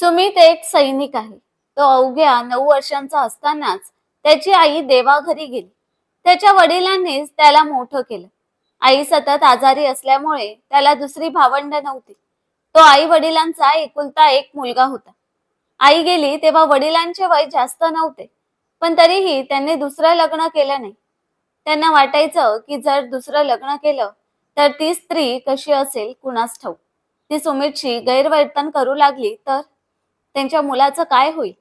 सुमित एक सैनिक आहे. तो अवघ्या नऊ वर्षांचा असतानाच त्याची आई देवाघरी गेली. त्याच्या वडिलांनीच त्याला मोठं केलं. आई सतत आजारी असल्यामुळे त्याला दुसरी भावंड नव्हती. तो आई वडिलांचा एकुलता एक मुलगा होता. आई गेली तेव्हा वडिलांचे वय जास्त नव्हते पण तरीही त्यांनी दुसरं लग्न केलं नाही. त्यांना वाटायचं की जर दुसरं लग्न केलं तर ती स्त्री कशी असेल कुणास ठाऊक? ती सुमितशी गैरवर्तन करू लागली तर? त्यांच्या मुलाचं काय होईल?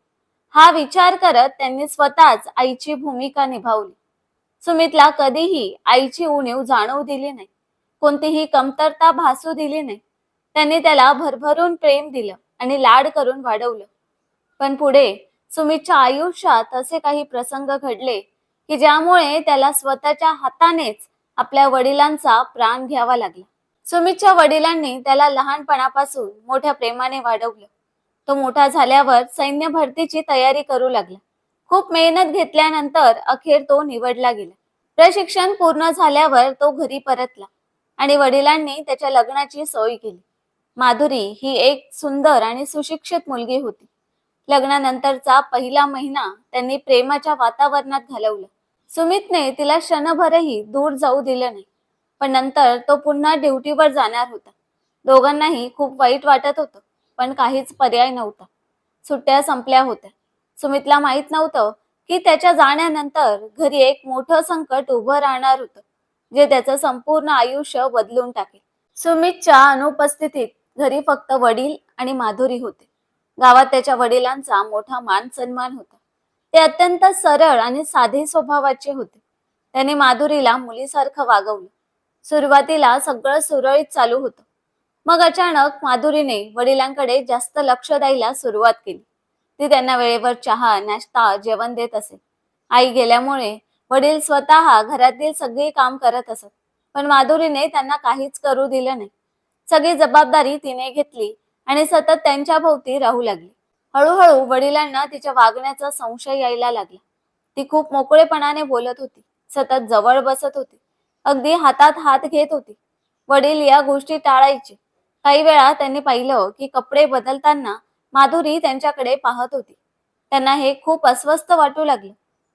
हा विचार करत त्यांनी स्वतःच आईची भूमिका निभावली. सुमितला कधीही आईची उणीव जाणवू दिली नाही. कोणतीही कमतरता भासू दिली नाही. त्यांनी त्याला भरभरून प्रेम दिलं आणि लाड करून वाढवलं. पण पुढे सुमितच्या आयुष्यात असे काही प्रसंग घडले की ज्यामुळे त्याला स्वतःच्या हातानेच आपल्या वडिलांचा प्राण घ्यावा लागला. सुमितच्या वडिलांनी त्याला लहानपणापासून मोठ्या प्रेमाने वाढवलं. तो मोठा झाल्यावर सैन्य भरतीची तयारी करू लागला. खूप मेहनत घेतल्यानंतर अखेर तो निवडला गेला. प्रशिक्षण पूर्ण झाल्यावर तो घरी परतला आणि वडिलांनी त्याच्या लग्नाची सोय केली. माधुरी ही एक सुंदर आणि सुशिक्षित मुलगी होती. लग्नानंतरचा पहिला महिना त्यांनी प्रेमाच्या वातावरणात घालवलं. सुमितने तिला क्षणभरही दूर जाऊ दिलं नाही पण नंतर तो पुन्हा ड्युटीवर जाणार होता. दोघांनाही खूप वाईट वाटत होतं. पण काहीच पर्याय नव्हता. सुट्ट्या संपल्या होत्या. सुमितला माहीत नव्हतं की त्याच्या जाण्यानंतर घरी एक मोठं संकट उभं राहणार होतं जे त्याचं संपूर्ण आयुष्य बदलून टाकेल. सुमितच्या अनुपस्थितीत घरी फक्त वडील आणि माधुरी होते. गावात त्याच्या वडिलांचा मोठा मान सन्मान होता. ते अत्यंत सरळ आणि साधे स्वभावाचे होते. त्याने माधुरीला मुलीसारखं वागवलं. सुरुवातीला सगळं सुरळीत चालू होतं. मग अचानक माधुरीने वडिलांकडे जास्त लक्ष द्यायला सुरुवात केली. ती त्यांना वेळेवर चहा नाश्ता जेवण देत असे. आई गेल्यामुळे वडील स्वतः घरातील सगळी काम करत असत पण माधुरीने त्यांना काहीच करू दिलं नाही. सगळी जबाबदारी तिने घेतली आणि सतत त्यांच्या भोवती राहू लागली. हळूहळू वडिलांना तिच्या वागण्याचा संशय यायला लागला. ती खूप मोकळेपणाने बोलत होती सतत जवळ बसत होती अगदी हातात हात घेत होती. वडील या गोष्टी टाळायचे काही वेळा त्यांनी पाहिलं की कपडे बदलताना माधुरी त्यांच्याकडे पाहत होती. त्यांना हे खूप अस्वस्थ वाटू लागलं.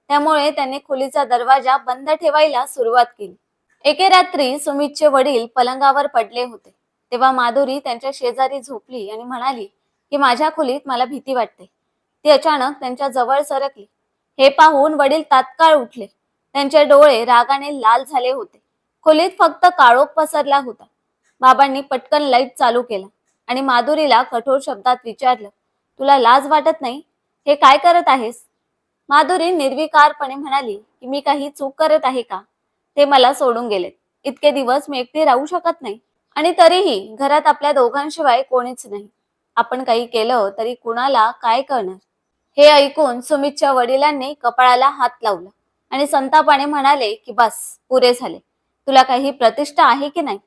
त्यामुळे त्यांनी खोलीचा दरवाजा बंद ठेवायला सुरुवात केली. एके रात्री सुमितचे वडील पलंगावर पडले होते. तेव्हा माधुरी त्यांच्या शेजारी झोपली आणि म्हणाली की माझ्या खोलीत मला भीती वाटते. ती अचानक त्यांच्या जवळ सरकली. हे पाहून वडील तात्काळ उठले. त्यांचे डोळे रागाने लाल झाले होते. खोलीत फक्त काळोख पसरला होता. बाबांनी पटकन लाइट चालू केला आणि माधुरीला कठोर शब्दात विचारलं तुला लाज वाटत नाही? हे काय करत आहेस? माधुरी निर्विकारपणे म्हणाली की मी काही चूक करत आहे का? ते मला सोडून गेलेत. इतके दिवस मी एकटी राहू शकत नाही. आणि तरीही घरात आपल्या दोघांशिवाय कोणीच नाही. आपण काही केलं तरी कुणाला काय करणार? हे ऐकून सुमितच्या वडिलांनी कपाळाला हात लावला आणि संतापाने म्हणाले की बस पुरे झाले. तुला काही प्रतिष्ठा आहे की नाही?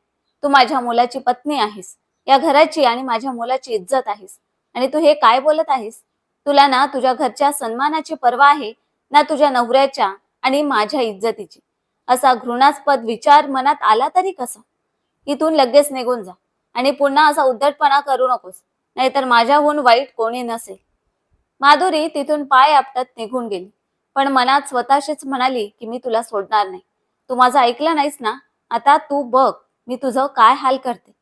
तू माझ्या मुलाची पत्नी आहेस. या घराची आणि माझ्या मुलाची इज्जत आहेस. आणि तू हे काय बोलत आहेस? तुला ना तुझ्या घरच्या सन्मानाची पर्वा आहे ना तुझ्या नवऱ्याच्या आणि माझ्या इज्जतीची. असा घृणास्पद विचार मनात आला तरी कसा? इथून लगेच निघून जा आणि पुन्हा असा उद्धटपणा करू नकोस नाहीतर माझ्याहून वाईट कोणी नसेल. माधुरी तिथून पाय आपटत निघून गेली. पण मनात स्वतःशीच म्हणाली की मी तुला सोडणार नाही. तू माझं ऐकलं नाहीस ना? आता तू बघ. मी तुझं काय हाल करते?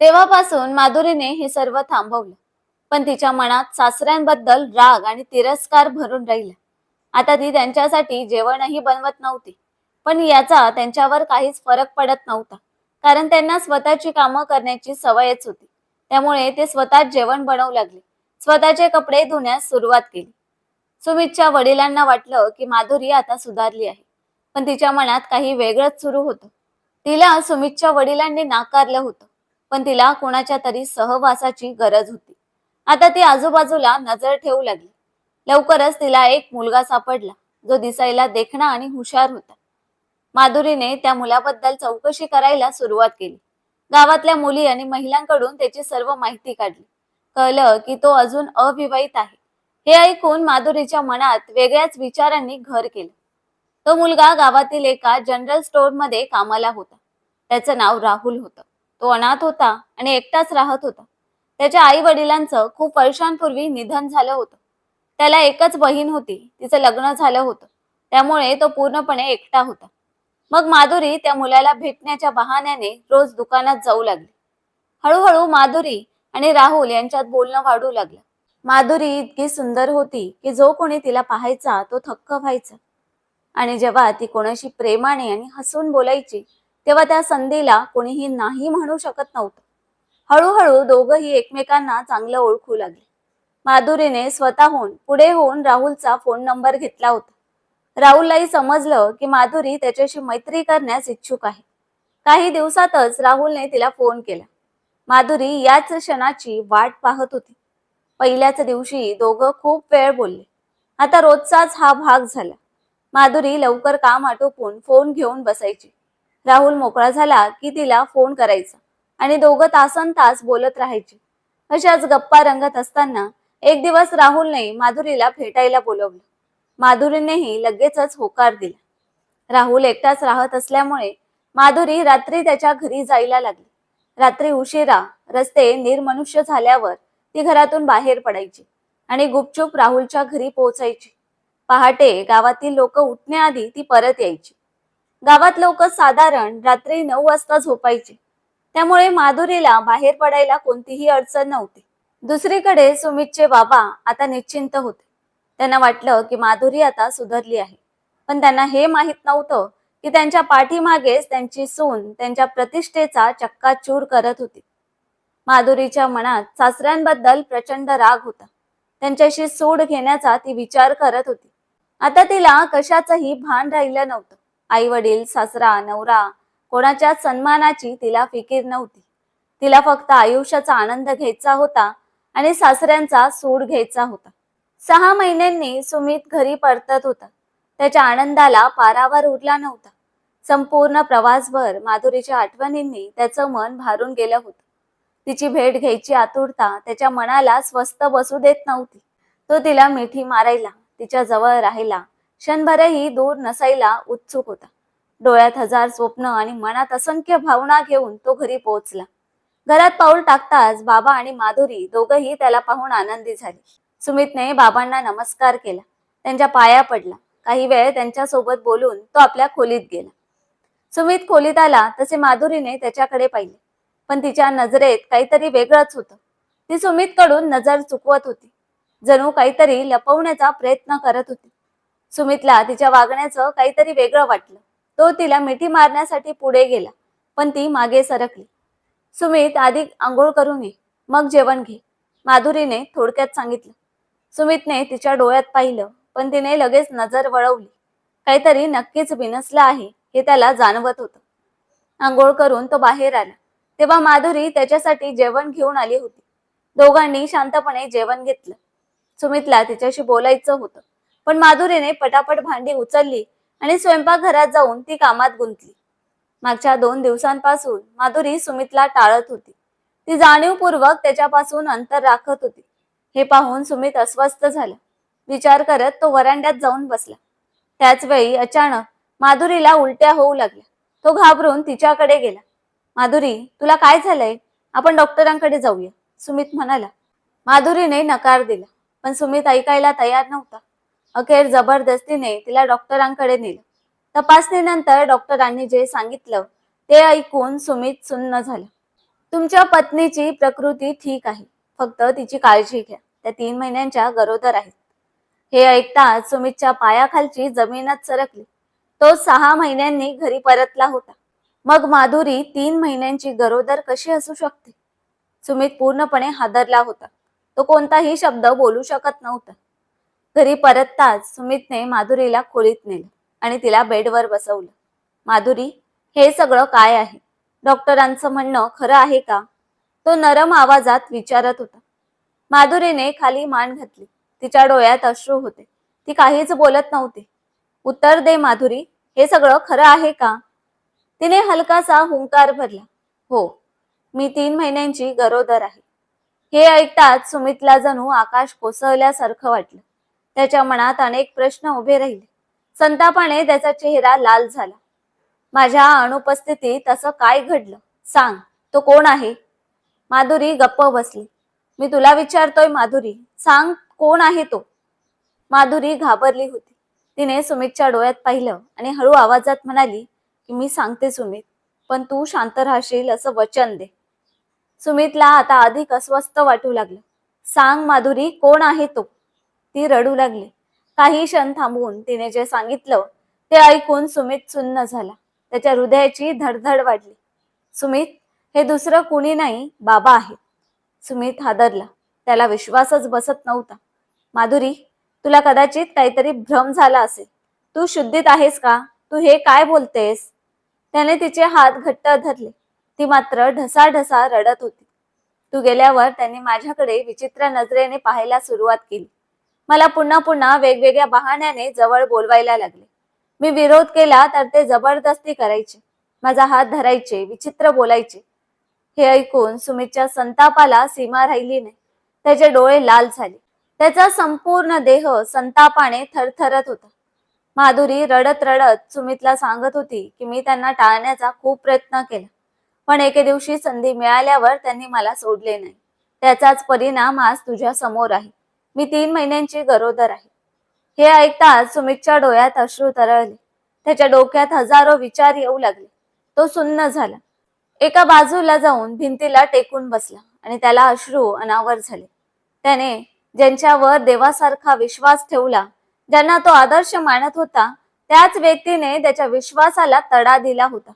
तेव्हापासून माधुरीने हे सर्व थांबवलं. पण तिच्या मनात सासऱ्यांबद्दल राग आणि तिरस्कार भरून राहिला. आता ती त्यांच्यासाठी जेवणही बनवत नव्हती. पण याचा त्यांच्यावर काहीच फरक पडत नव्हता. कारण त्यांना स्वतःची कामं करण्याची सवयच होती. त्यामुळे ते स्वतः जेवण बनवू लागले. स्वतःचे कपडे धुण्यास सुरुवात केली. सुमितच्या वडिलांना वाटलं की माधुरी आता सुधारली आहे. पण तिच्या मनात काही वेगळंच सुरू होतं. तिला सुमितच्या वडिलांनी नाकारलं होतं पण तिला कोणाच्या तरी सहवासाची गरज होती. आता ती आजूबाजूला नजर ठेवू लागली. लवकरच तिला एक मुलगा सापडला जो दिसायला देखणा आणि हुशार होता. माधुरीने त्या मुलाबद्दल चौकशी करायला सुरुवात केली. गावातल्या मुली आणि महिलांकडून त्याची सर्व माहिती काढली. कळलं की तो अजून अविवाहित आहे. हे ऐकून माधुरीच्या मनात वेगळ्याच विचारांनी घर केलं. तो मुलगा गावातील एका जनरल स्टोअरमध्ये कामाला होता. त्याचं नाव राहुल होतं. तो अनाथ होता आणि एकटाच राहत होता. त्याच्या आई वडिलांचं खूप वर्षांपूर्वी निधन झालं होतं. त्याला एकच बहीण होती. तिचं लग्न झालं होतं. त्यामुळे तो पूर्णपणे एकटा होता. मग माधुरी त्या मुलाला भेटण्याच्या बहाण्याने रोज दुकानात जाऊ लागली. हळूहळू माधुरी आणि राहुल यांच्यात बोलणं वाढू लागलं. माधुरी इतकी सुंदर होती की जो कोणी तिला पाहायचा तो थक्क व्हायचा. आणि जेव्हा ती कोणाशी प्रेमाने आणि हसून बोलायची तेव्हा त्या संधीला कोणीही नाही म्हणू शकत नव्हतं. हळूहळू दोघंही एकमेकांना चांगलं ओळखू लागले. माधुरीने स्वतःहून पुढे होऊन राहुलचा फोन नंबर घेतला होता. राहुललाही समजलं की माधुरी त्याच्याशी मैत्री करण्यास इच्छुक आहे. काही दिवसातच राहुलने तिला फोन केला. माधुरी याच क्षणाची वाट पाहत होती. पहिल्याच दिवशी दोघं खूप वेळ बोलले. आता रोजचाच हा भाग झाला. माधुरी लवकर काम आटोपून फोन घेऊन बसायची. राहुल मोकळा झाला की तिला फोन करायचा आणि दोघं तासन तास बोलत राहायची. अशाच गप्पा रंगत असताना एक दिवस राहुलने माधुरीला भेटायला बोलवलं. माधुरीनेही लगेचच होकार दिला. राहुल एकटाच राहत असल्यामुळे माधुरी रात्री त्याच्या घरी जायला लागली. रात्री उशिरा रस्ते निर्मनुष्य झाल्यावर ती घरातून बाहेर पडायची आणि गुपचूप राहुलच्या घरी पोहोचायची. पहाटे गावातील लोक उठण्याआधी ती परत यायची. गावात लोक साधारण रात्री नऊ वाजता झोपायचे. त्यामुळे माधुरीला बाहेर पडायला कोणतीही अडचण नव्हती. दुसरीकडे सुमितचे बाबा आता निश्चिंत होते. त्यांना वाटलं की माधुरी आता सुधारली आहे. पण त्यांना हे माहीत नव्हतं की त्यांच्या पाठीमागेच त्यांची सून त्यांच्या प्रतिष्ठेचा चक्काचूर करत होती. माधुरीच्या मनात सासऱ्यांबद्दल प्रचंड राग होता. त्यांच्याशी सूड घेण्याचा ती विचार करत होती. आता तिला कशाचंही भान राहिलं नव्हतं. आई वडील सासरा नवरा कोणाच्या सन्मानाची तिला फिकीर नव्हती. तिला फक्त आयुष्याचा आनंद घ्यायचा होता आणि सासऱ्यांचा सूड घ्यायचा होता. सहा महिन्यांनी सुमित घरी परतत होता. त्याच्या आनंदाला पारावर उरला नव्हता. संपूर्ण प्रवासभर माधुरीच्या आठवणींनी त्याचं मन भारून गेलं होतं. तिची भेट घ्यायची आतुरता त्याच्या मनाला स्वस्थ बसू देत नव्हती. तो तिला मिठी मारायला तिच्या जवळ राहिला. क्षणभरही दूर नसायला उत्सुक होता. डोळ्यात हजार स्वप्न आणि मनात असंख्य भावना घेऊन तो घरी पोहोचला. घरात पाऊल टाकताच बाबा आणि माधुरी दोघही त्याला पाहून आनंदी झाली. सुमितने बाबांना नमस्कार केला. त्यांच्या पाया पडला. काही वेळ त्यांच्यासोबत बोलून तो आपल्या खोलीत गेला. सुमित खोलीत आला तसे माधुरीने त्याच्याकडे पाहिले. पण तिच्या नजरेत काहीतरी वेगळंच होतं. ती सुमित कडून नजर चुकवत होती. जणू काहीतरी लपवण्याचा प्रयत्न करत होती. सुमितला तिच्या वागण्याचं काहीतरी वेगळं वाटलं. तो तिला मिठी मारण्यासाठी पुढे गेला पण ती मागे सरकली. सुमित आधी आंघोळ करून ये मग जेवण घे माधुरीने थोडक्यात सांगितलं. सुमितने तिच्या डोळ्यात पाहिलं पण तिने लगेच नजर वळवली. काहीतरी नक्कीच बिनसलं आहे हे त्याला जाणवत होतं. आंघोळ करून तो बाहेर आला. तेव्हा माधुरी त्याच्यासाठी जेवण घेऊन आली होती. दोघांनी शांतपणे जेवण घेतलं. सुमितला तिच्याशी बोलायचं होतं. पण माधुरीने पटापट भांडी उचलली आणि स्वयंपाकघरात जाऊन ती कामात गुंतली. मागच्या दोन दिवसांपासून माधुरी सुमितला टाळत होती. ती जाणीवपूर्वक त्याच्यापासून अंतर राखत होती. हे पाहून सुमित अस्वस्थ झाला. विचार करत तो वरांड्यात जाऊन बसला. त्याच वेळी अचानक माधुरीला उलट्या होऊ लागल्या. तो घाबरून तिच्याकडे गेला. माधुरी तुला काय झालंय? आपण डॉक्टरांकडे जाऊया. सुमित म्हणाला. माधुरीने नकार दिला. पण सुमित ऐकायला तयार नव्हता. अखेर जबरदस्तीने तिला डॉक्टरांकडे नेलं. तपासणीनंतर डॉक्टरांनी जे सांगितलं ते ऐकून सुमित सुन्न झालं. तुमच्या पत्नीची प्रकृती ठीक आहे. फक्त तिची काळजी घ्या. त्या तीन महिन्यांच्या गरोदर आहेत. हे ऐकताच सुमितच्या पायाखालची जमीनच सरकली. तो सहा महिन्यांनी घरी परतला होता. मग माधुरी तीन महिन्यांची गरोदर कशी असू शकते? सुमित पूर्णपणे हादरला होता. तो कोणताही शब्द बोलू शकत नव्हता. घरी परतताच सुमितने माधुरीला खोलीत नेलं आणि तिला बेडवर बसवलं. माधुरी हे सगळं काय आहे? डॉक्टरांचं म्हणणं खरं आहे का? तो नरम आवाजात विचारत होता. माधुरीने खाली मान घातली. तिच्या डोळ्यात अश्रू होते. ती काहीच बोलत नव्हती. उत्तर दे माधुरी हे सगळं खरं आहे का? तिने हलकासा हुंकार भरला. हो मी तीन महिन्यांची गरोदर आहे. हे ऐकताच सुमितला जणू आकाश कोसळल्यासारखं वाटलं. त्याच्या मनात अनेक प्रश्न उभे राहिले. संतापाने त्याचा चेहरा लाल झाला. माझ्या अनुपस्थितीत असं काय घडलं? सांग तो कोण आहे? माधुरी गप्प बसली. मी तुला विचारतोय माधुरी सांग कोण आहे तो? माधुरी घाबरली होती. तिने सुमितच्या डोळ्यात पाहिलं आणि हळू आवाजात म्हणाली की मी सांगते सुमित पण तू शांत राहशील असं वचन दे. सुमितला आता अधिक अस्वस्थ वाटू लागलं. सांग माधुरी कोण आहे तो? ती रडू लागली. काही क्षण थांबून तिने जे सांगितलं ते ऐकून सुमित सुन्न झाला. त्याच्या हृदयाची धडधड वाढली. सुमित हे दुसरं कुणी नाही बाबा आहे. सुमित हादरला. त्याला विश्वासच बसत नव्हता. माधुरी तुला कदाचित काहीतरी भ्रम झाला असेल. तू शुद्धीत आहेस का? तू हे काय बोलतेस? त्याने तिचे हात घट्ट धरले. ती मात्र ढसाढसा रडत होती. तू गेल्यावर त्यांनी माझ्याकडे विचित्र नजरेने पाहायला सुरुवात केली. मला पुन्हा पुन्हा वेगवेगळ्या बहाण्याने जवळ बोलवायला लागले. मी विरोध केला तर ते जबरदस्ती करायचे. माझा हात धरायचे विचित्र बोलायचे. हे ऐकून सुमितच्या संतापाला सीमा राहिली नाही. त्याचे डोळे लाल झाले. त्याचा संपूर्ण देह संतापाने थरथरत होता. माधुरी रडत रडत सुमितला सांगत होती की मी त्यांना टाळण्याचा खूप प्रयत्न केला. पण एके दिवशी संधी मिळाल्यावर त्यांनी मला सोडले नाही. त्याचाच परिणाम आज तुझ्या समोर आहे. मी तीन महिन्यांची गरोदर आहे. हे ऐकताच सुमितच्या डोळ्यात अश्रू तरळले. त्याच्या डोक्यात हजारो विचार येऊ लागले. तो सुन्न झाला. एका बाजूला जाऊन भिंतीला टेकून बसला आणि त्याला अश्रू अनावर झाले. त्याने ज्यांच्यावर देवासारखा विश्वास ठेवला ज्यांना तो आदर्श मानत होता त्याच व्यक्तीने त्याच्या विश्वासाला तडा दिला होता.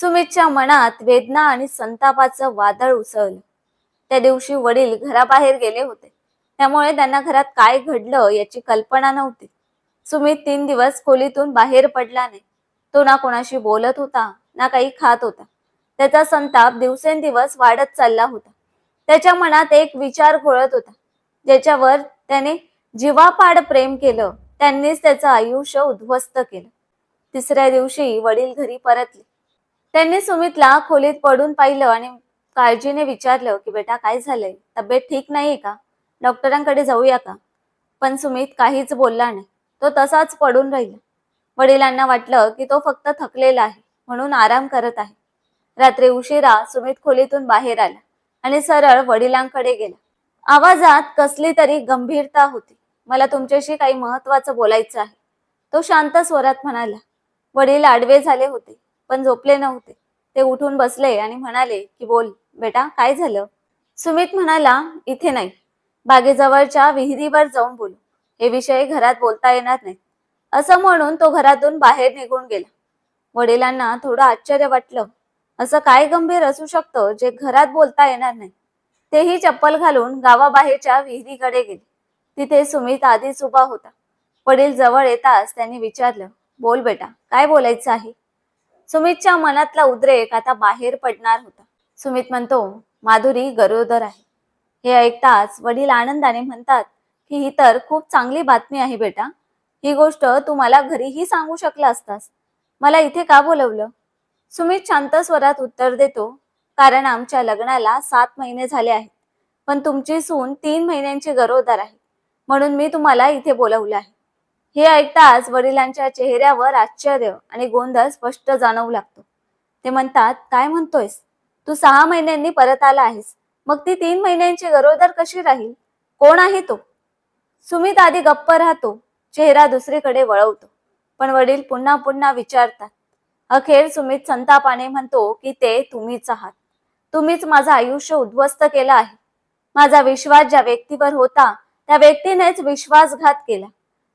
सुमितच्या मनात वेदना आणि संतापाचं वादळ उसळलं. त्या दिवशी वडील घराबाहेर गेले होते. त्यामुळे त्यांना घरात काय घडलं याची कल्पना नव्हती. सुमित तीन दिवस खोलीतून बाहेर पडला नाही. तो ना कोणाशी बोलत होता ना काही खात होता. त्याचा संताप दिवसेंदिवस वाढत चालला होता. त्याच्या मनात एक विचार घोळत होता. ज्याच्यावर त्याने जीवापाड प्रेम केलं त्यांनीच त्याचं आयुष्य उद्ध्वस्त केलं. तिसऱ्या दिवशी वडील घरी परतले. त्यांनी सुमितला खोलीत पडून पाहिलं आणि काळजीने विचारलं की बेटा काय झालंय? तब्येत ठीक नाहीये का? डॉक्टरांकडे जाऊया का? पण सुमित काहीच बोलला नाही. तो तसाच पडून राहिला. वडिलांना वाटलं की तो फक्त थकलेला आहे म्हणून आराम करत आहे. रात्री उशिरा सुमित खोलीतून बाहेर आला आणि सरळ वडिलांकडे गेला. आवाजात कसली तरी गंभीरता होती. मला तुमच्याशी काही महत्वाचं बोलायचं आहे. तो शांत स्वरात म्हणाला. वडील आडवे झाले होते. पण झोपले नव्हते. ते उठून बसले आणि म्हणाले की बोल बेटा काय झालं? सुमित म्हणाला इथे नाही. बागेजवळच्या विहिरीवर जाऊन बोलू. हे विषय घरात बोलता येणार नाही असं म्हणून तो घरातून बाहेर निघून गेला. वडिलांना थोडं आश्चर्य वाटलं. असं काय गंभीर असू शकतं जे घरात बोलता येणार नाही? तेही चप्पल घालून गावाबाहेरच्या विहिरीकडे गेले. तिथे सुमित आधीच उभा होता. वडील जवळ येताच त्यांनी विचारलं बोल बेटा काय बोलायचं आहे? सुमितच्या मनातला उद्रेक आता बाहेर पडणार होता. सुमित म्हणतो माधुरी गरोदर आहे. हे ऐकताच वडील आनंदाने म्हणतात की ही तर खूप चांगली बातमी आहे बेटा. ही गोष्ट तू मला घरीही सांगू शकला असतास. मला इथे का बोलवलं? सुमित शांत स्वरात उत्तर देतो कारण आमच्या लग्नाला सात महिने झाले आहेत. पण तुमची सून तीन महिन्यांची गरोदर आहे. म्हणून मी तुम्हाला इथे बोलवलं आहे. हे ऐकताच वडिलांच्या चेहऱ्यावर आश्चर्य आणि गोंधळ स्पष्ट जाणवू लागतो. ते म्हणतात काय म्हणतोयस? तू सहा महिन्यांनी परत आला आहेस. मग ती तीन महिन्यांची गरोदर कशी राहील? कोण आहे तो? सुमित आधी गप्प राहतो चेहरा दुसरीकडे वळवतो. पण वडील पुन्हा पुन्हा विचारतात. अखेर सुमित संतापाने म्हणतो की ते तुम्हीच आहात. तुम्हीच माझं आयुष्य उद्ध्वस्त केलं आहे. माझा विश्वास ज्या व्यक्तीवर होता त्या व्यक्तीनेच विश्वासघात केला.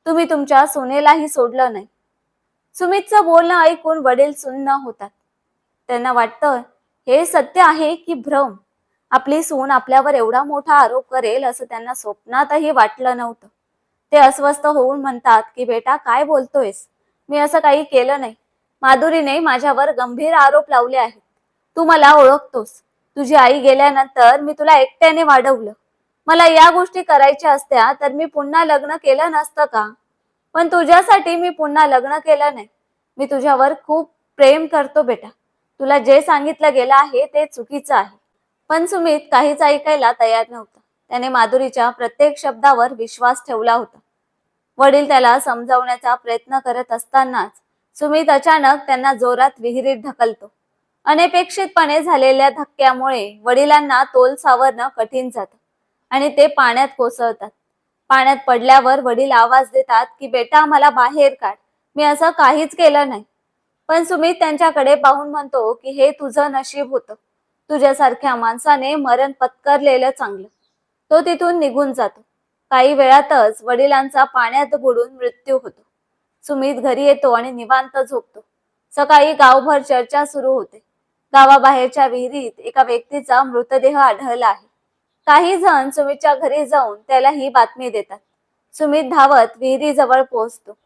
तुम्ही तुमच्या सुनेलाही सोडलं नाही. सुमितचं बोलणं ऐकून वडील सुन्न होतात. त्यांना वाटतं हे सत्य आहे की भ्रम? आपली सून आपल्यावर एवढा मोठा आरोप करेल असं त्यांना स्वप्नातही वाटलं नव्हतं. ते अस्वस्थ होऊन म्हणतात की बेटा काय बोलतोयस? मी असं काही केलं नाही. माधुरीने माझ्यावर गंभीर आरोप लावले आहेत. तू मला ओळखतोस. तुझी आई गेल्यानंतर मी तुला एकट्याने वाढवलं. मला या गोष्टी करायच्या असत्या तर मी पुन्हा लग्न केलं नसतं का? पण तुझ्यासाठी मी पुन्हा लग्न केलं नाही. मी तुझ्यावर खूप प्रेम करतो बेटा. तुला जे सांगितलं गेलं आहे ते चुकीचं आहे. पण सुमित काहीच ऐकायला तयार नव्हता. त्याने माधुरीच्या प्रत्येक शब्दावर विश्वास ठेवला होता. वडील त्याला समजावण्याचा प्रयत्न करत असतानाच सुमित अचानक त्यांना जोरात विहिरीत ढकलतो. अनपेक्षितपणे झालेल्या धक्क्यामुळे वडिलांना तोल सावरणं कठीण जातं. आणि ते पाण्यात कोसळतात. पाण्यात पडल्यावर वडील आवाज देतात की बेटा मला बाहेर काढ. मी असं काहीच केलं नाही. पण सुमित त्यांच्याकडे पाहून म्हणतो की हे तुझं नशीब होतं. तुझ्यासारख्या माणसाने मरण पत्करलेलं चांगलं. तो तिथून निघून जातो. काही वेळातच वडिलांचा पाण्यात बुडून मृत्यू होतो. सुमित घरी येतो आणि निवांत झोपतो. सकाळी गावभर चर्चा सुरू होते. गावाबाहेरच्या विहिरीत एका व्यक्तीचा मृतदेह आढळला आहे. काही जण सुमितच्या घरी जाऊन त्याला ही बातमी देतात. सुमित धावत विहिरीजवळ पोहोचतो.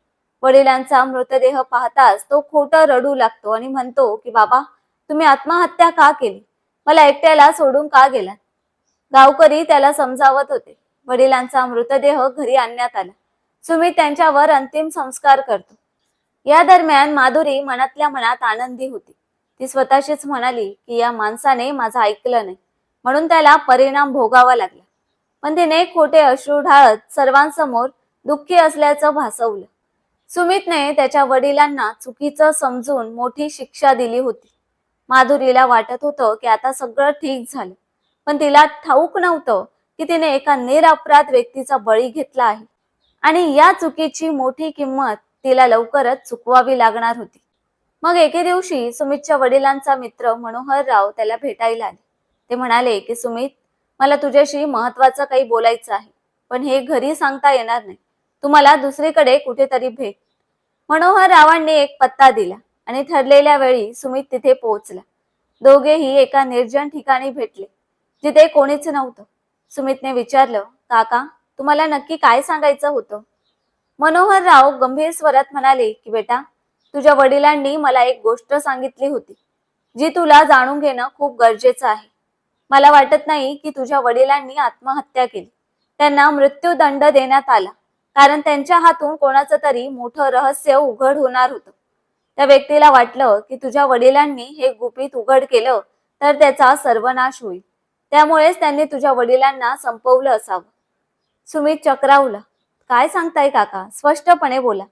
वडिलांचा मृतदेह पाहताच तो खोटं रडू लागतो आणि म्हणतो की बाबा तुम्ही आत्महत्या का केली? मला एकट्याला सोडून का गेला गावकरी त्याला समजावत होते. वडिलांचा मृतदेह घरी आणण्यात आला. सुमित त्यांच्यावर अंतिम संस्कार करतो. या दरम्यान माधुरी मनातल्या मनात आनंदी होती. ती स्वतःशीच म्हणाली की या माणसाने माझं ऐकलं नाही. म्हणून त्याला परिणाम भोगावा लागला. पण तिने खोटे अश्रू ढाळत सर्वांसमोर दुःखी असल्याचं भासवलं. सुमितने त्याच्या वडिलांना चुकीचं समजून मोठी शिक्षा दिली होती. माधुरीला वाटत होतं की आता सगळं ठीक झालं. पण तिला ठाऊक नव्हतं की तिने एका निरअपराध व्यक्तीचा बळी घेतला आहे. आणि या चुकीची मोठी किंमत तिला लवकरच चुकवावी लागणार होती. मग एके दिवशी सुमितच्या वडिलांचा मित्र मनोहर राव त्याला भेटायला आले. ते म्हणाले की सुमित मला तुझ्याशी महत्वाचं काही बोलायचं आहे पण हे घरी सांगता येणार नाही. तुम्हाला दुसरीकडे कुठेतरी भेट. मनोहर रावांनी एक पत्ता दिला आणि ठरलेल्या वेळी सुमित तिथे पोहोचला. दोघेही एका निर्जन ठिकाणी भेटले जिथे कोणीच नव्हतं. सुमितने विचारलं काका तुम्हाला नक्की काय सांगायचं होतं? मनोहर राव गंभीर स्वरात म्हणाले की बेटा तुझ्या वडिलांनी मला एक गोष्ट सांगितली होती जी तुला जाणून घेणं खूप गरजेचं आहे. मला वाटत नाही की तुझ्या वडिलांनी आत्महत्या केली. त्यांना मृत्यूदंड देण्यात आला. कारण त्यांच्या हातून कोणाचं तरी मोठं रहस्य उघड होणार होतं. त्या व्यक्तीला वाटलं की तुझ्या वडिलांनी हे गुपित उघड केलं तर त्याचा सर्वनाश होईल. त्यामुळेच त्यांनी तुझ्या वडिलांना संपवलं असावं. सुमित चक्रावला. काय सांगताय काका? स्पष्टपणे बोला.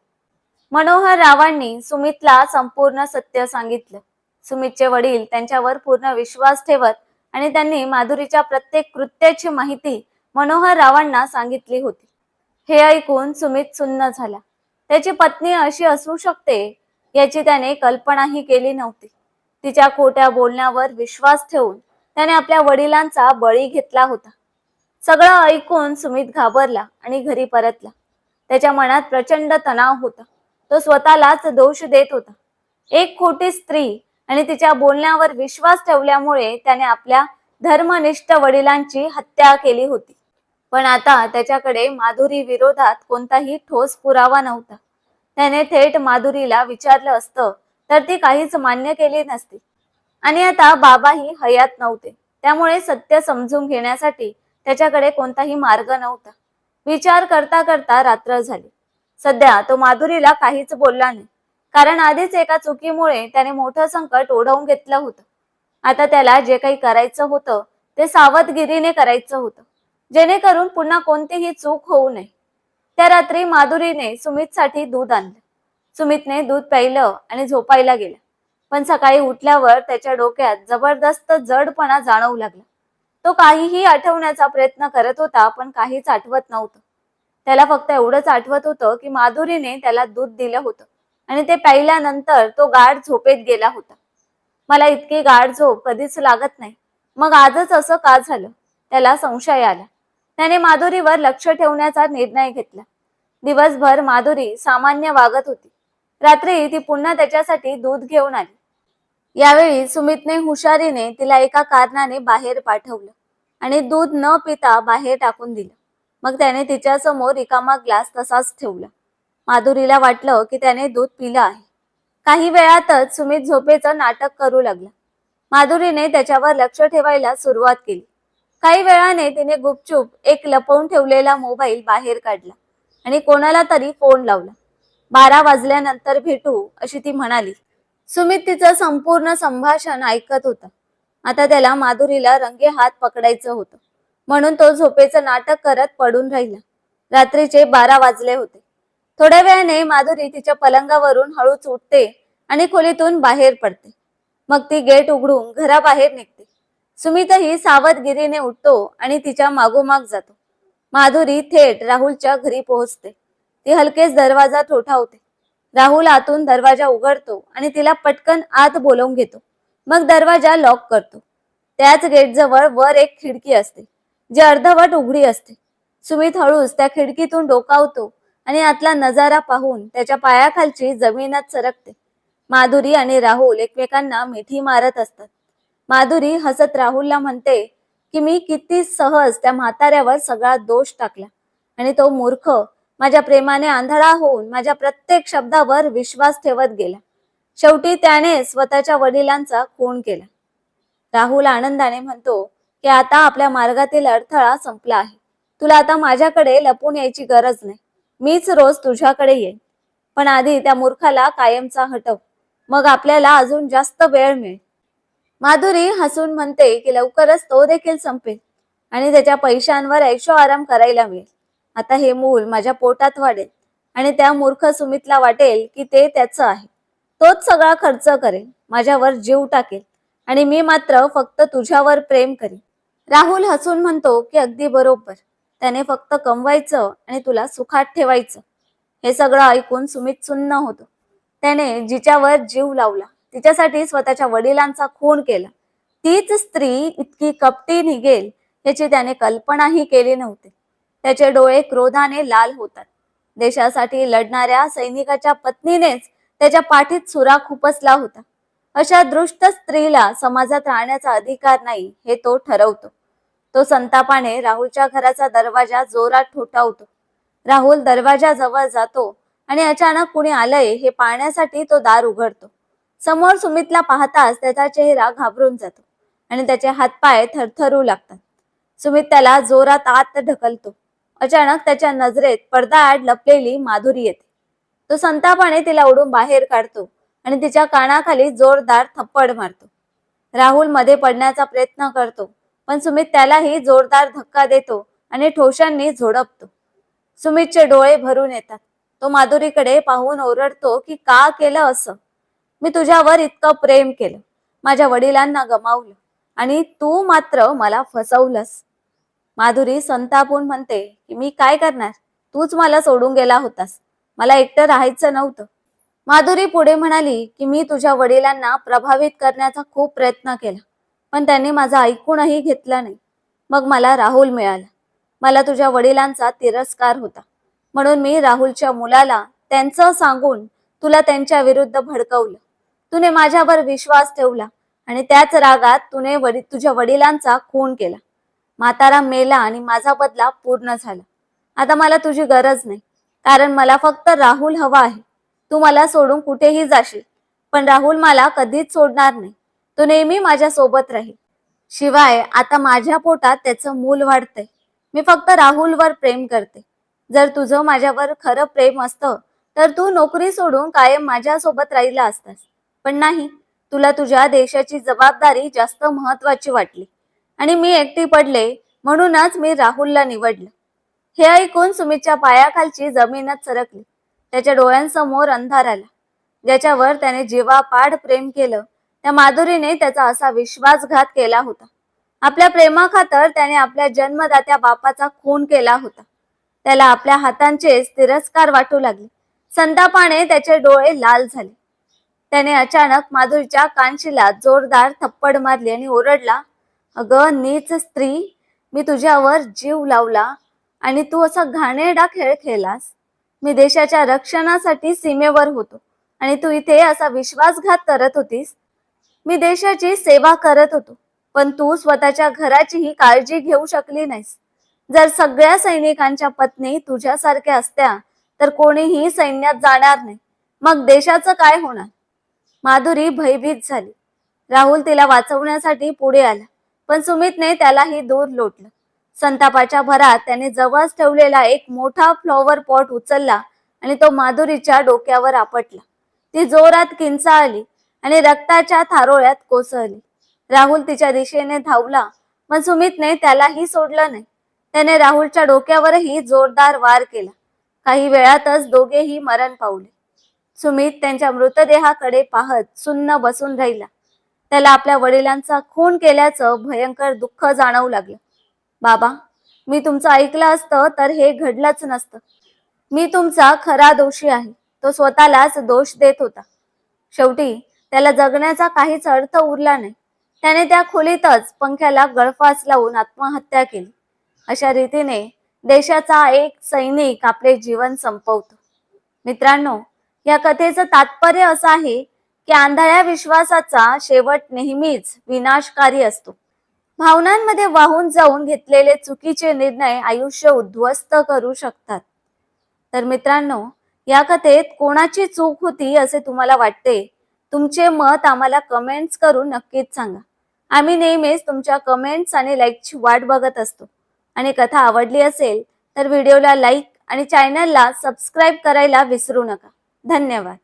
मनोहर रावांनी सुमितला संपूर्ण सत्य सांगितलं. सुमितचे वडील त्यांच्यावर पूर्ण विश्वास ठेवत आणि त्यांनी माधुरीच्या प्रत्येक कृत्याची माहिती मनोहर रावांना सांगितली होती. हे ऐकून सुमित सुन्न झाला. त्याची पत्नी अशी असू शकते याची त्याने कल्पनाही केली नव्हती. तिच्या खोट्या बोलण्यावर विश्वास ठेवून त्याने आपल्या वडिलांचा बळी घेतला होता. सगळं ऐकून सुमित घाबरला आणि घरी परतला. त्याच्या मनात प्रचंड तणाव होता. तो स्वतःलाच दोष देत होता. एक खोटी स्त्री आणि तिच्या बोलण्यावर विश्वास ठेवल्यामुळे त्याने आपल्या धर्मनिष्ठ वडिलांची हत्या केली होती. पण आता त्याच्याकडे माधुरी विरोधात कोणताही ठोस पुरावा नव्हता. त्याने थेट माधुरीला विचारलं असतं तर ती काहीच मान्य केली नसती. आणि आता बाबाही हयात नव्हते. त्यामुळे सत्य समजून घेण्यासाठी त्याच्याकडे कोणताही मार्ग नव्हता. विचार करता करता रात्र झाली. सध्या तो माधुरीला काहीच बोलला नाही. कारण आधीच एका चुकीमुळे त्याने मोठं संकट ओढवून घेतलं होतं. आता त्याला जे काही करायचं होतं ते सावधगिरीने करायचं होतं. जेणेकरून पुन्हा कोणतीही चूक होऊ नये. त्या रात्री माधुरीने सुमितसाठी दूध आणलं. सुमितने दूध प्यायलं आणि झोपायला गेला. पण सकाळी उठल्यावर त्याच्या डोक्यात जबरदस्त जडपणा जाणवू लागला. तो काहीही आठवण्याचा प्रयत्न करत होता पण काहीच आठवत नव्हतं. त्याला फक्त एवढंच आठवत होतं की माधुरीने त्याला दूध दिलं होतं. आणि ते प्यायल्यानंतर तो गाढ झोपेत गेला होता. मला इतकी गाढ झोप कधीच लागत नाही. मग आजच असं का झालं? त्याला संशय आला. त्याने माधुरीवर लक्ष ठेवण्याचा निर्णय घेतला. दिवसभर माधुरी सामान्य वागत होती. रात्री ती पुन्हा त्याच्यासाठी दूध घेऊन आली. यावेळी सुमितने हुशारीने तिला एका कारणाने बाहेर पाठवलं आणि दूध न पिता बाहेर टाकून दिलं. मग त्याने तिच्या समोर रिकामा ग्लास तसाच ठेवला. माधुरीला वाटलं की त्याने दूध पिलं आहे. काही वेळातच सुमित झोपेचं नाटक करू लागला. माधुरीने त्याच्यावर लक्ष ठेवायला सुरुवात केली. काही वेळाने तिने गुपचूप एक लपवून ठेवलेला मोबाईल बाहेर काढला आणि कोणाला तरी फोन लावला. बारा वाजल्यानंतर भेटू अशी ती म्हणाली. सुमित तिचं संपूर्ण संभाषण ऐकत होता. आता त्याला माधुरीला रंगे हात पकडायचं होतं. म्हणून तो झोपेचं नाटक करत पडून राहिला. रात्रीचे बारा वाजले होते. थोड्या वेळाने माधुरी तिच्या पलंगावरून हळूच उठते आणि खोलीतून बाहेर पडते. मग ती गेट उघडून घराबाहेर निघते. सुमितही सावधगिरीने उठतो आणि तिच्या मागोमाग जातो. माधुरी थेट राहुलच्या घरी पोहोचते. ती हलकेच दरवाजा ठोठावते. राहुल आतून दरवाजा उघडतो आणि तिला पटकन आत बोलवून घेतो. मग दरवाजा लॉक करतो. त्याच गेटजवळ वर एक खिडकी असते जी अर्धवट उघडी असते. सुमित हळूच त्या खिडकीतून डोकावतो आणि आतला नजारा पाहून त्याच्या पायाखालची जमिनात सरकते. माधुरी आणि राहुल एकमेकांना मिठी मारत असतात. माधुरी हसत राहुलला म्हणते की मी किती सहज त्या म्हाताऱ्यावर सगळा दोष टाकला आणि तो मूर्ख माझ्या प्रेमाने आंधळा होऊन माझ्या प्रत्येक शब्दावर विश्वास ठेवत गेला. शेवटी त्याने स्वतःच्या वडिलांचा खून केला. राहुल आनंदाने म्हणतो की आता आपल्या मार्गातील अडथळा संपला आहे. तुला आता माझ्याकडे लपून यायची गरज नाही. मीच रोज तुझ्याकडे येईन. पण आधी त्या मूर्खाला कायमचा हटव. मग आपल्याला अजून जास्त वेळ मिळेल. माधुरी हसून म्हणते की लवकरच तो देखील संपेल आणि त्याच्या पैशांवर ऐशो आराम करायला मिळेल. आता हे मूल माझ्या पोटात वाढेल आणि त्या मूर्ख सुमितला वाटेल की ते त्याचं आहे. तोच सगळा खर्च करेल माझ्यावर जीव टाकेल आणि मी मात्र फक्त तुझ्यावर प्रेम करीन. राहुल हसून म्हणतो की अगदी बरोबर. त्याने फक्त कमवायचं आणि तुला सुखात ठेवायचं. हे सगळं ऐकून सुमित सुन्न होतो. त्याने जिच्यावर जीव लावला तिच्यासाठी स्वतःच्या वडिलांचा खून केला. तीच स्त्री इतकी कपटी निघेल याची त्याने कल्पनाही केली नव्हती. त्याचे डोळे क्रोधाने लाल होतात. देशासाठी लढणाऱ्या सैनिकाच्या पत्नीनेच त्याच्या पाठीत सुरा खुपसला होता. अशा दृष्ट स्त्रीला समाजात राहण्याचा अधिकार नाही हे तो ठरवतो. तो संतापाने राहुलच्या घराचा दरवाजा जोरात ठोठावतो. राहुल दरवाजाजवळ जातो आणि अचानक कुणी आलंय हे पाहण्यासाठी तो दार उघडतो. समोर सुमितला पाहताच त्याचा चेहरा घाबरून जातो आणि त्याचे हातपाय थरथरू लागतात. सुमित त्याला जोरात आत ढकलतो. अचानक त्याच्या नजरेत पडदाआड लपलेली माधुरी येते. तो संतापाने तिला उडून बाहेर काढतो आणि तिच्या कानाखाली जोरदार थप्पड मारतो. राहुलमध्ये पडण्याचा प्रयत्न करतो. पण सुमित त्यालाही जोरदार धक्का देतो आणि ठोशांनी झोडपतो. सुमितचे डोळे भरून येतात. तो माधुरीकडे पाहून ओरडतो की का केलं असं? मी तुझ्यावर इतकं प्रेम केलं. माझ्या वडिलांना गमावलं. आणि तू मात्र मला फसवलंस. माधुरी संतापून म्हणते की मी काय करणार? तूच मला सोडून गेला होतास. मला एकटं राहायचं नव्हतं. माधुरी पुढे म्हणाली की मी तुझ्या वडिलांना प्रभावित करण्याचा खूप प्रयत्न केला. पण त्यांनी माझं ऐकूनही घेतलं नाही. मग मला राहुल मिळाला. मला तुझ्या वडिलांचा तिरस्कार होता. म्हणून मी राहुलच्या मुलाला त्यांचं सांगून तुला त्यांच्या विरुद्ध भडकवलं. तुने माझ्यावर विश्वास ठेवला आणि त्याच रागात तुने वडी तुझ्या वडिलांचा खून केला. म्हातारा मेला आणि माझा बदला पूर्ण झाला. आता मला तुझी गरज नाही. कारण मला फक्त राहुल हवा आहे. तू मला सोडून कुठेही जाशील. पण राहुल मला कधीच सोडणार नाही. तो नेहमी माझ्या सोबत राहील. शिवाय आता माझ्या पोटात त्याचं मूल वाढतंय. मी फक्त राहुलवर प्रेम करते. जर तुझं माझ्यावर खरं प्रेम असतं तर तू नोकरी सोडून कायम माझ्यासोबत राहिला असतास. पण नाही तुला तुझ्या देशाची जबाबदारी जास्त महत्वाची वाटली. आणि मी एकटी पडले म्हणूनच मी राहुलला निवडलं. हे ऐकून सुमितच्या पायाखालची जमीनच सरकली. त्याच्या डोळ्यांसमोर अंधार आला. ज्याच्यावर त्याने जीवापाड प्रेम केलं त्या माधुरीने त्याचा असा विश्वासघात केला होता. आपल्या प्रेमाखातर त्याने आपल्या जन्मदात्या बापाचा खून केला होता. त्याला आपल्या हातांचेच तिरस्कार वाटू लागले. संतापाने त्याचे डोळे लाल झाले. त्याने अचानक माधुरीच्या कांशीला जोरदार थप्पड मारली आणि ओरडला अगं नीच स्त्री मी तुझ्यावर जीव लावला आणि तू असा घाणेरडा खेळ खेळलास. मी देशाच्या रक्षणासाठी सीमेवर होतो आणि तू इथे असा विश्वासघात करत होतीस मी देशाची सेवा करत होतो पण तू स्वतःच्या घराचीही काळजी घेऊ शकली नाहीस. जर सगळ्या सैनिकांच्या पत्नी तुझ्यासारख्या असत्या तर कोणीही सैन्यात जाणार नाही. मग देशाचं काय होणार? माधुरी भयभीत झाली. राहुल तिला वाचवण्यासाठी पुढे आला पण सुमितने त्यालाही दूर लोटलं. संतापाच्या भरात त्याने जवळच ठेवलेला एक मोठा फ्लॉवर पॉट उचलला आणि तो माधुरीच्या डोक्यावर आपटला. ती जोरात किंचाळली आणि रक्ताच्या थारोळ्यात कोसळली. राहुल तिच्या दिशेने धावला. पण सुमितने त्यालाही सोडलं नाही. त्याने राहुलच्या डोक्यावरही जोरदार वार केला. काही वेळातच दोघेही मरण पावले. सुमित त्यांच्या मृतदेहाकडे पाहत सुन्न बसून राहिला. त्याला आपल्या वडिलांचा खून केल्याचं भयंकर दुःख जाणवू लागलं. बाबा मी तुमचं ऐकलं असतं तर हे घडलंच नसतं. मी तुमचा खरा दोषी आहे. तो स्वतःलाच दोष देत होता. शेवटी त्याला जगण्याचा काहीच अर्थ उरला नाही. त्याने त्या खोलीतच पंख्याला गळफास लावून आत्महत्या केली. अशा रीतीने देशाचा एक सैनिक आपले जीवन संपवतो. मित्रांनो या कथेचं तात्पर्य असं आहे की आंधळ्या विश्वासाचा शेवट नेहमीच विनाशकारी असतो. भावनांमध्ये वाहून जाऊन घेतलेले चुकीचे निर्णय आयुष्य उद्ध्वस्त करू शकतात. तर मित्रांनो या कथेत कोणाची चूक होती असे तुम्हाला वाटते? तुमचे मत आम्हाला कमेंट्स करून नक्कीच सांगा. आम्ही नेहमीच तुमच्या कमेंट्स आणि लाईकची वाट बघत असतो. आणि कथा आवडली असेल तर व्हिडिओला लाईक आणि चॅनलला सबस्क्राईब करायला विसरू नका. धन्यवाद.